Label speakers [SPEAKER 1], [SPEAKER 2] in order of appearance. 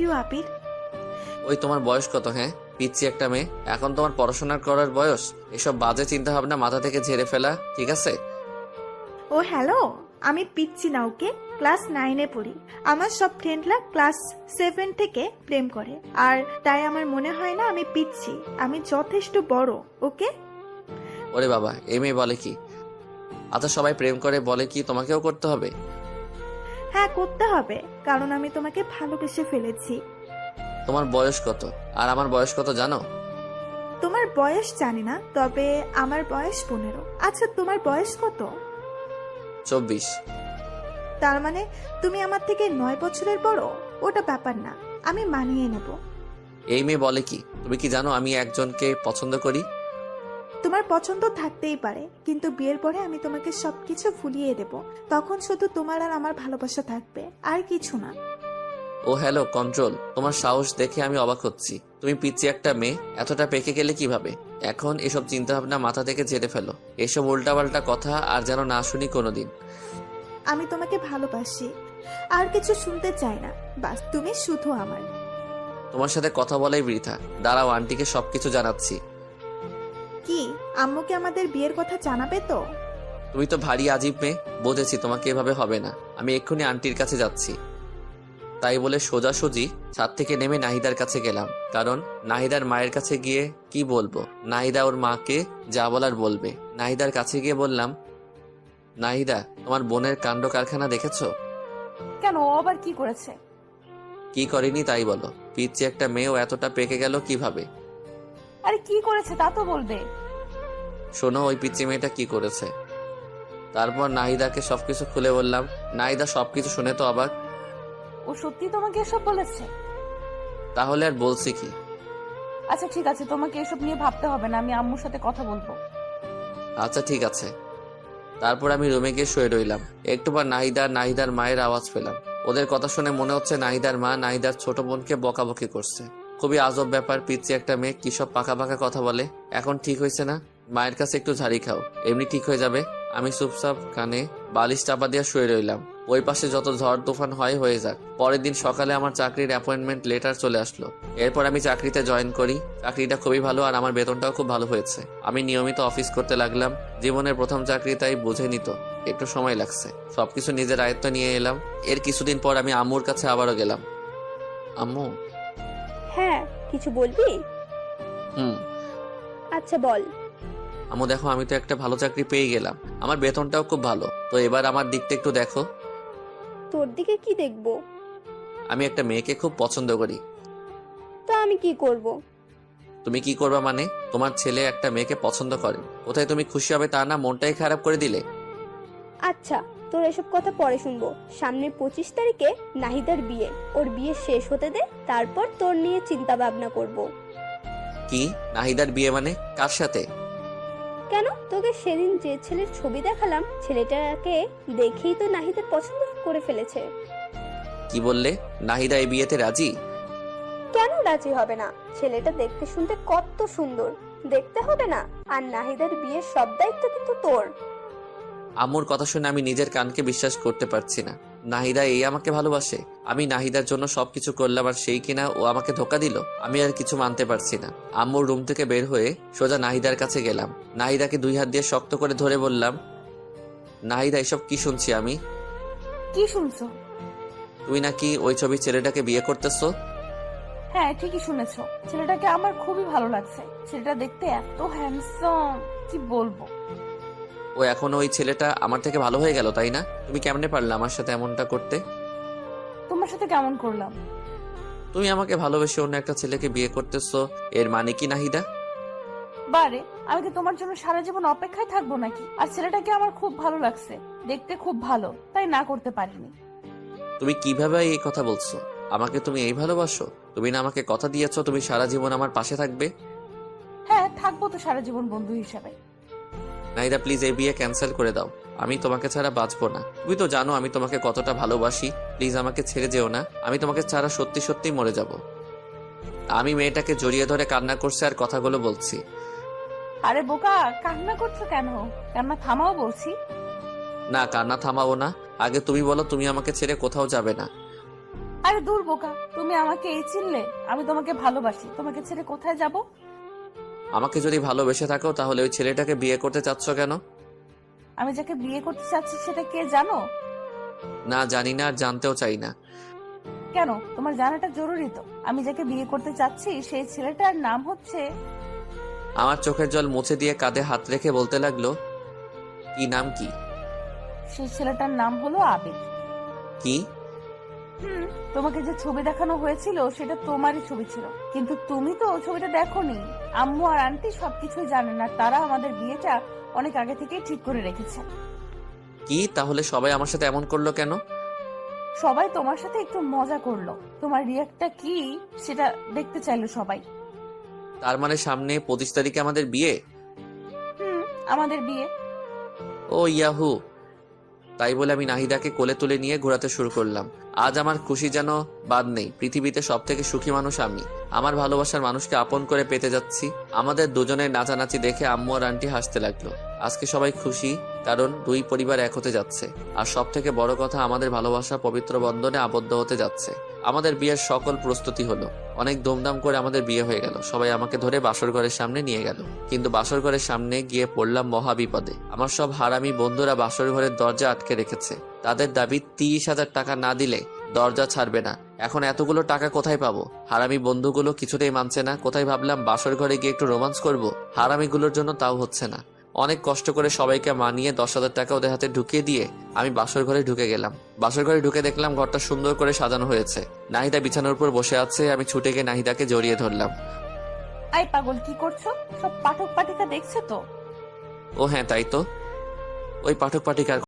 [SPEAKER 1] You আবির
[SPEAKER 2] ওই তোমার বয়স কত হ্যাঁ? পিচ্ছি একটা মেয়ে। এখন তোমার পড়াশোনা করার বয়স? এসব বাজে চিন্তা ভাবনা মাথা থেকে ঝেড়ে ফেলা ঠিক আছে?
[SPEAKER 1] ও হ্যালো? আমি পিচ্ছি না ওকে? ক্লাস নাইনে পড়ি। আমার সব ফ্রেন্ডরা ক্লাস সেভেন থেকে প্রেম করে। আর তাই আমার মনে হয় না আমি পিচ্ছি আমি যথেষ্ট বড় ওকে?
[SPEAKER 2] ওরে বাবা এই মেয়ে বলে কি? আচ্ছা সবাই প্রেম করে বলে কি তোমাকেও করতে হবে?
[SPEAKER 1] হ্যাঁ করতে হবে। কারণ আমি তোমাকে ভালোবেসে ফেলেছি।
[SPEAKER 2] তোমার বয়স কত? আর আমার বয়স কত জানো?
[SPEAKER 1] তোমার বয়স জানি না তবে আমার বয়স পনেরো। আচ্ছা তোমার বয়স কত?
[SPEAKER 2] চব্বিশ।
[SPEAKER 1] তার মানে তুমি আমার থেকে নয় বছরের বড়? ওটা ব্যাপার না আমি মানিয়ে নেব।
[SPEAKER 2] এই মেয়ে বলে কি? তুমি কি জানো আমি একজনকে পছন্দ করি?
[SPEAKER 1] তোমার পছন্দ থাকতেই পারে কিন্তু বিয়ের পরে আমি তোমাকে সবকিছু ভুলিয়ে দেব। তখন শুধু তোমার আর আমার ভালোবাসা থাকবে আর কিছু না।
[SPEAKER 2] ও হ্যালো কন্ট্রোল তোমার সাহস দেখে আমি অবাক হচ্ছি। তুমি পিচ্ছি একটা মেয়ে এতটা পেকে গেলে কীভাবে? এখন এসব চিন্তা ভাবনা মাথা থেকে ঝেড়ে ফেলো। এসব উল্টাপাল্টা কথা আর যেন না শুনি কোনোদিন।
[SPEAKER 1] আমি তোমাকে ভালোবাসি আর কিছু শুনতে চাই না। বাস তুমি শুধু আমার।
[SPEAKER 2] তোমার সাথে কথা বলাই বৃথা। দাঁড়াও আন্টিকে সবকিছু জানাচ্ছি।
[SPEAKER 1] আম্মুকে আমাদের বিয়ের কথা জানাবে তো?
[SPEAKER 2] তুমি তো ভারী আজীব মেয়ে বুঝেছি তোমাকে এভাবে হবে না। আমি এক্ষুনি আন্টির কাছে যাচ্ছি। তাই বলে সোজাসুজি ছাদ থেকে নেমে নাহিদার কাছে গেলাম। কারণ নাহিদার মায়ের কাছে গিয়ে কি বলব? নাহিদা ওর মাকে যা বলার বলবে। নাহিদার কাছে গিয়ে বললাম নাহিদা তোমার বোনের কাণ্ড কারখানা দেখেছ?
[SPEAKER 3] কেন? ও আবার কি করেছে?
[SPEAKER 2] কি করেনি তাই বলো। পিচ্ছি একটা মেয়েও এতটা পেকে গেল কীভাবে?
[SPEAKER 3] আরে কি করেছে তা তো বলবে।
[SPEAKER 2] শোনো ওই পিচ্ছি মেয়েটা কি করেছে? তারপর নাহিদাকে সবকিছু খুলে বললাম নাহিদা সবকিছু শুনে তো অবাক।
[SPEAKER 3] ও সত্যি তোমাকে এসব বলেছে?
[SPEAKER 2] তাহলে আর বলছি কি?
[SPEAKER 3] আচ্ছা ঠিক আছে তোমাকে এসব নিয়ে ভাবতে হবে না আমি আম্মুর সাথে কথা বলব।
[SPEAKER 2] আচ্ছা ঠিক আছে। তারপর আমি রুমে গিয়ে শুয়ে রইলাম। একটু পর নাহিদার নাহিদার মায়ের আওয়াজ পেলাম। ওদের কথা শুনে মনে হচ্ছে নাহিদার মা নাহিদার ছোট বোনকে বকাবকি করছে। খুবই আজব ব্যাপার পিচ্ছি একটা মেয়ে কি সব পাকা পাকা কথা বলে এখন ঠিক হয়েছে না? মায়ের কাছে একটু ঝাড়ি খাও এমনি ঠিক হয়ে যাবে। আমি চুপচাপ কানে বালিশ চাপা দিয়ে শুয়ে রইলাম। ওই পাশে যত ঝড় তুফান হয় হয়ে যাক। পরের দিন সকালে আমার চাকরির অ্যাপয়েন্টমেন্ট লেটার চলে আসলো। এরপর আমি চাকরিতে জয়েন করি। চাকরিটা খুবই ভালো আর আমার বেতনটাও খুব ভালো হয়েছে। আমি নিয়মিত অফিস করতে লাগলাম। জীবনের প্রথম চাকরি তাই বুঝে নিত একটু সময় লাগছে। সবকিছু নিজের আয়ত্ত নিয়ে এলাম। এর কিছুদিন পর আমি আম্মুর কাছে আবারও গেলাম। আম্মু?
[SPEAKER 4] হ্যাঁ কিছু বলবি?
[SPEAKER 2] হুম।
[SPEAKER 4] আচ্ছা বল।
[SPEAKER 2] আম্মু দেখো আমি তো একটা ভালো চাকরি পেয়ে গেলাম। আমার বেতনটাও খুব ভালো। তো এবার আমার দিকটা একটু দেখো।
[SPEAKER 4] তোর দিকে কি দেখব?
[SPEAKER 2] আমি একটা মেয়েকে খুব পছন্দ করি।
[SPEAKER 4] তো আমি কি করব।
[SPEAKER 2] তুমি কি করবা মানে? তোমার ছেলে একটা মেয়েকে পছন্দ করে। কোথায় তুমি খুশি হবে তা না মনটাই খারাপ করে দিলে।
[SPEAKER 4] আচ্ছা তোর এসব কথা পরে শুনব। সামনের পঁচিশ তারিখে নাহিদার বিয়ে। ওর বিয়ে শেষ হতে দে তারপর তোর নিয়ে চিন্তা ভাবনা করব।
[SPEAKER 2] কি? নাহিদার বিয়ে মানে? কার সাথে?
[SPEAKER 4] কেন? তোকে সেদিন যে ছেলের ছবি দেখালাম ছেলেটাকে দেখেই তো নাহিদের পছন্দ করে ফেলেছে।
[SPEAKER 2] কি বললে? নাহিদা এই বিয়েতে রাজি?
[SPEAKER 4] কেন রাজি হবে না? ছেলেটা দেখতে শুনতে কত সুন্দর। দেখতে হবে না। আর নাহিদার বিয়ের সব দায়িত্ব কিন্তু তোর।
[SPEAKER 2] আম্মুর কথা শুনে আমি নিজের কানকে বিশ্বাস করতে পারছি না। নাহিদা এই আমাকে ভালোবাসে। আমি নাহিদার জন্য সবকিছু করলাম আর সেই কিনা ও আমাকে ধোকা দিল আমি আর কিছু মানতে পারছি না। আম্মুর রুম থেকে বের হয়ে সোজা নাহিদার কাছে গেলাম। নাহিদাকে দুই হাত দিয়ে শক্ত করে ধরে বললাম নাহিদা এসব কি শুনছি আমি?
[SPEAKER 3] কি শুনছো?
[SPEAKER 2] তুই নাকি ওই ছবির ছেলেটাকে বিয়ে করতেছো?
[SPEAKER 3] হ্যাঁ ঠিকই শুনেছো। ছেলেটাকে আমার খুবই ভালো লাগছে। ছেলেটা দেখতে এত হ্যান্ডসাম কি বলব?
[SPEAKER 2] ও এখন ওই ছেলেটা আমার থেকে ভালো হয়ে গেল তাই না? তুমি কেমনে পারলে আমার সাথে এমনটা করতে?
[SPEAKER 3] তোমার সাথে কেমন করলাম?
[SPEAKER 2] তুমি আমাকে ভালোবেসে অন্য একটা ছেলেকে বিয়ে করতেছো এর মানে কি নাহিদা?
[SPEAKER 3] বারে আমি কি তোমার জন্য সারা জীবন অপেক্ষায় থাকব নাকি? আর ছেলেটাকে আমার খুব ভালো লাগছে দেখতে খুব ভালো তাই না করতে পারিনি।
[SPEAKER 2] তুমি কীভাবে এই কথা বলছো? আমাকে তুমি এই ভালোবাসো? তুমি না আমাকে কথা দিয়েছ তুমি সারা জীবন আমার পাশে থাকবে?
[SPEAKER 3] হ্যাঁ থাকব তো সারা জীবন বন্ধু হিসাবে।
[SPEAKER 2] নাইদা প্লিজ এই বিয়ে ক্যান্সেল করে দাও। আমি তোমাকে ছাড়া বাঁচবো না। তুমি তো জানো আমি তোমাকে কতটা ভালোবাসি। প্লিজ আমাকে ছেড়ে যেও না। আমি তোমাকে ছাড়া সত্যি সত্যি মরে যাব। আমি মেয়েটাকে জড়িয়ে ধরে কান্না করছে আর কথাগুলো বলছি।
[SPEAKER 3] আরে বোকা কান্না করছ কেন? কান্না থামাও বলছি।
[SPEAKER 2] না কান্না থামাবো না। আগে তুমি বলো তুমি আমাকে ছেড়ে কোথাও যাবে না।
[SPEAKER 3] আরে দূর বোকা তুমি আমাকে এই চিনলে আমি তোমাকে ভালোবাসি। তোমাকে ছেড়ে কোথায় যাব?
[SPEAKER 2] আমাকে যদি ভালোবেসে থাকো তাহলে ওই ছেলেটাকে বিয়ে করতে চাচ্ছ কেন?
[SPEAKER 3] আমি যাকে বিয়ে করতে চাচ্ছি সেটা কে জানো?
[SPEAKER 2] না জানি না আর জানতেও চাই না।
[SPEAKER 3] কেন? তোমার জানাটা জরুরি তো। আমি যাকে বিয়ে করতে চাচ্ছি সেই ছেলেটার নাম হচ্ছে
[SPEAKER 2] আমার চোখের জল মুছে দিয়ে কাঁধে হাত রেখে বলতে লাগল কি নাম কি?
[SPEAKER 3] সেই ছেলেটার নাম হলো আবির
[SPEAKER 2] কি?
[SPEAKER 3] হুম তোমাকে যে ছবি দেখানো হয়েছিল সেটা তোমারই ছবি ছিল। কিন্তু তুমি তো ছবিটা দেখোনি। আম্মু আর আন্টি সবকিছুই জানে না তারা আমাদের বিয়েটা অনেক আগে থেকেই ঠিক করে রেখেছে।
[SPEAKER 2] কি? তাহলে সবাই আমার সাথে এমন করল কেন?
[SPEAKER 3] সবাই তোমার সাথে একটু মজা করল। তোমার রিয়াক্টটা কি সেটা দেখতে চাইলো সবাই।
[SPEAKER 2] তার মানে সামনে পঁচিশ তারিখে আমাদের বিয়ে?
[SPEAKER 3] হুম আমাদের বিয়ে।
[SPEAKER 2] ও ইয়াহু। তাই বলে আমি নাহিদাকে কোলে তুলে নিয়ে ঘোরাতে শুরু করলাম। আজ আমার খুশি যেন বাদ নেই। পৃথিবীতে সব থেকে সুখী মানুষ আমি। আমার ভালোবাসার মানুষকে আপন করে পেতে যাচ্ছি। আমাদের দুজনের নাচানাচি দেখে আম্মু আর আন্টি হাসতে লাগল। আজকে সবাই খুশি, কারণ দুই পরিবার এক হতে যাচ্ছে। আর সব থেকে বড় কথা, আমাদের ভালোবাসা পবিত্র বন্ধনে আবদ্ধ হতে যাচ্ছে। আমাদের বিয়ের সকল প্রস্তুতি হলো। অনেক ধুমধাম করে আমাদের বিয়ে হয়ে গেল। সবাই আমাকে ধরে বাসর ঘরের সামনে নিয়ে গেল। কিন্তু বাসর ঘরের সামনে গিয়ে পড়লাম মহা বিপদে আমার সব হারামি বন্ধুরা বাসর ঘরের দরজা আটকে রেখেছে। তাদের দাবি তিরিশ হাজার টাকা না দিলে দরজা ছাড়বে না। এখন এতগুলো টাকা কোথায় পাবো? হারামি বন্ধুগুলো কিছুতেই মানছে না। কোথায় ভাবলাম বাসর ঘরে গিয়ে একটু রোমান্স করব? হারামিগুলোর জন্য তাও হচ্ছে না। অনেক কষ্ট করে সবাইকে মানিয়ে দশ হাজার টাকা ওদের হাতে ঢুকিয়ে দিয়ে আমি বাসর ঘরে ঢুকে গেলাম। বাসর ঘরে ঢুকে দেখলাম ঘরটা সুন্দর করে সাজানো হয়েছে। নাহিদা বিছানার উপর বসে আছে আমি ছুটে গিয়ে নাহিদাকে জড়িয়ে ধরলাম।
[SPEAKER 3] আই পাগল কি করছ? সব পাঠক পাঠিকা দেখছে তো?
[SPEAKER 2] ও হ্যাঁ তাই তো। ওই পাঠক পাঠিকার